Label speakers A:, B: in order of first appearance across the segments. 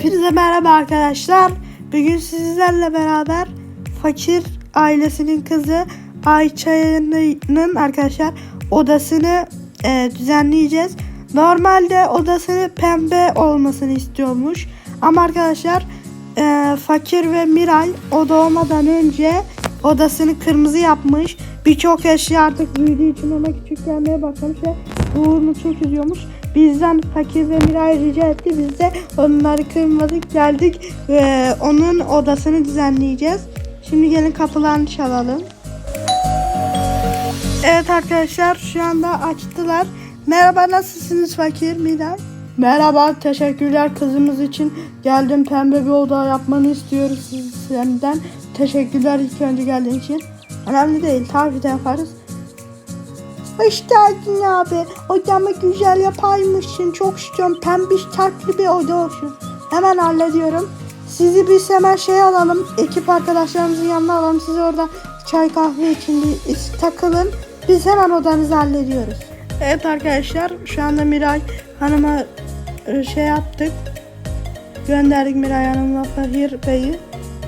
A: Hepinize merhaba arkadaşlar. Bugün sizlerle beraber fakir ailesinin kızı Ayça'nın arkadaşlar odasını e, düzenleyeceğiz. Normalde odasını pembe olmasını istiyormuş. Ama arkadaşlar e, fakir ve Miray o doğmadan önce odasını kırmızı yapmış. Birçok eşya artık büyüdüğü için ona küçük gelmeye başlamış ve uğurunu çok üzüyormuş. Bizden fakir ve Miray rica etti. Biz de onları kırmadık geldik ve onun odasını düzenleyeceğiz. Şimdi gelin kapılarını çalalım. Evet arkadaşlar şu anda açtılar. Merhaba nasılsınız fakir Miray? Merhaba teşekkürler kızımız için geldim pembe bir oda yapmanı istiyoruz siz- senden. Teşekkürler ilk önce geldiğin için. Önemli değil tabii de yaparız. Hoş geldin abi. Odamı güzel yapaymışsın. Çok istiyorum. Pembiş tatlı bir oda olsun. Hemen hallediyorum. Sizi biz hemen şey alalım. Ekip arkadaşlarımızın yanına alalım. Siz orada çay kahve için bir takılın. Biz hemen odanızı hallediyoruz. Evet arkadaşlar şu anda Miray Hanım'a e, şey yaptık. Gönderdik Miray Hanım'la Fahir Bey'i.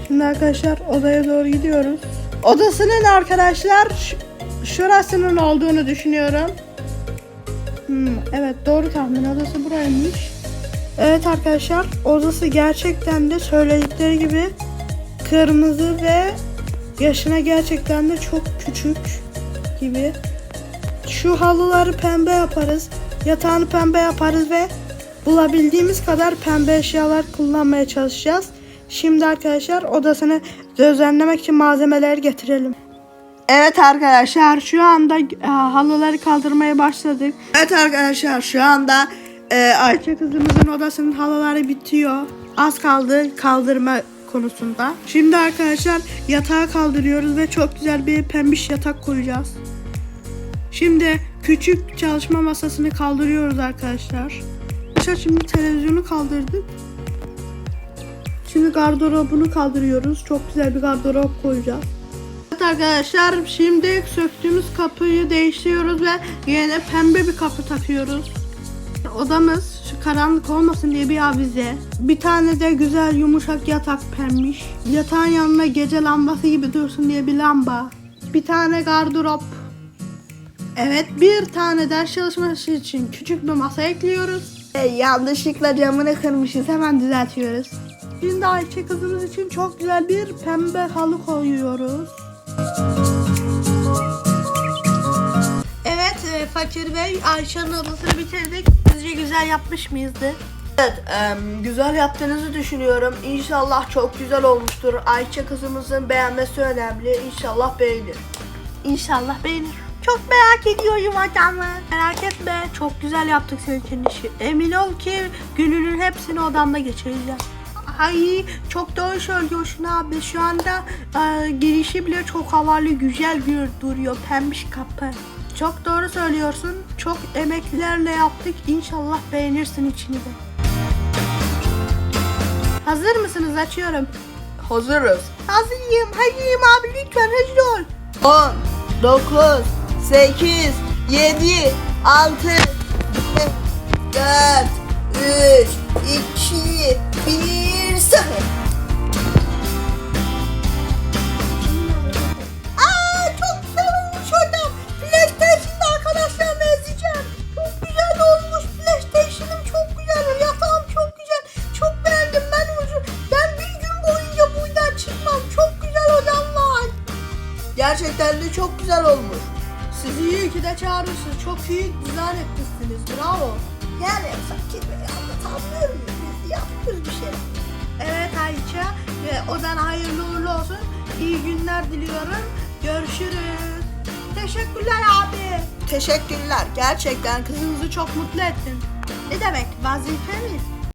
A: Şimdi arkadaşlar odaya doğru gidiyoruz. Odasının arkadaşlar şurasının olduğunu düşünüyorum. Hmm, evet doğru tahmin odası buraymış. Evet arkadaşlar odası gerçekten de söyledikleri gibi kırmızı ve yaşına gerçekten de çok küçük gibi. Şu halıları pembe yaparız. Yatağını pembe yaparız ve bulabildiğimiz kadar pembe eşyalar kullanmaya çalışacağız. Şimdi arkadaşlar odasını düzenlemek için malzemeleri getirelim. Evet arkadaşlar şu anda e, halıları kaldırmaya başladık. Evet arkadaşlar şu anda e, Ayça kızımızın odasının halıları bitiyor. Az kaldı kaldırma konusunda. Şimdi arkadaşlar yatağı kaldırıyoruz ve çok güzel bir pembiş yatak koyacağız. Şimdi küçük çalışma masasını kaldırıyoruz arkadaşlar. Arkadaşlar şimdi televizyonu kaldırdık. Şimdi gardırobunu kaldırıyoruz. Çok güzel bir gardırop koyacağız. Evet arkadaşlar şimdi söktüğümüz kapıyı değiştiriyoruz ve yine pembe bir kapı takıyoruz. Odamız şu karanlık olmasın diye bir avize. Bir tane de güzel yumuşak yatak pembiş. Yatağın yanına gece lambası gibi dursun diye bir lamba. Bir tane gardırop. Evet bir tane ders çalışması için küçük bir masa ekliyoruz. E, yanlışlıkla camını kırmışız hemen düzeltiyoruz. Şimdi Ayşe kızımız için çok güzel bir pembe halı koyuyoruz. Evet e, Fakir Bey Ayşe'nin odasını bitirdik. Sizce güzel yapmış mıyızdı?
B: Evet, güzel yaptığınızı düşünüyorum. İnşallah çok güzel olmuştur. Ayça kızımızın beğenmesi önemli. İnşallah beğenir.
A: İnşallah beğenir. Çok merak ediyorum adamı. Merak etme çok güzel yaptık senin için işi. Emin ol ki gününün hepsini odamda geçireceğim. Ay çok doğru söylüyorsun abi. Şu anda e, girişi bile çok havalı güzel bir duruyor. Pembiş kapı. Çok doğru söylüyorsun. Çok emeklerle yaptık. İnşallah beğenirsin içini de. Hazır mısınız? Açıyorum.
B: Hazırız.
A: Hazırım. Hazırım abi lütfen hazır ol.
B: 10, 9, 8, 7, 6, 4, 3, 2, 1, 0.
A: Aa çok güzel olmuş orada. PlayStation'da arkadaşlarımla izleyeceğim. Çok güzel olmuş PlayStation'ım çok güzel. Yatağım çok güzel. Çok beğendim ben uzun. Ben bir gün boyunca buradan çıkmam. Çok güzel odam var.
B: Gerçekten de çok güzel olmuş.
A: Sizi iyi ki de çağırırsınız. Çok iyi dizayn etmişsiniz. Bravo.
B: Yani fakir bey
A: İyi günler diliyorum. Görüşürüz. Teşekkürler abi.
B: Teşekkürler. Gerçekten
A: Kızımızı çok mutlu ettin. Ne demek? Vazifemiz.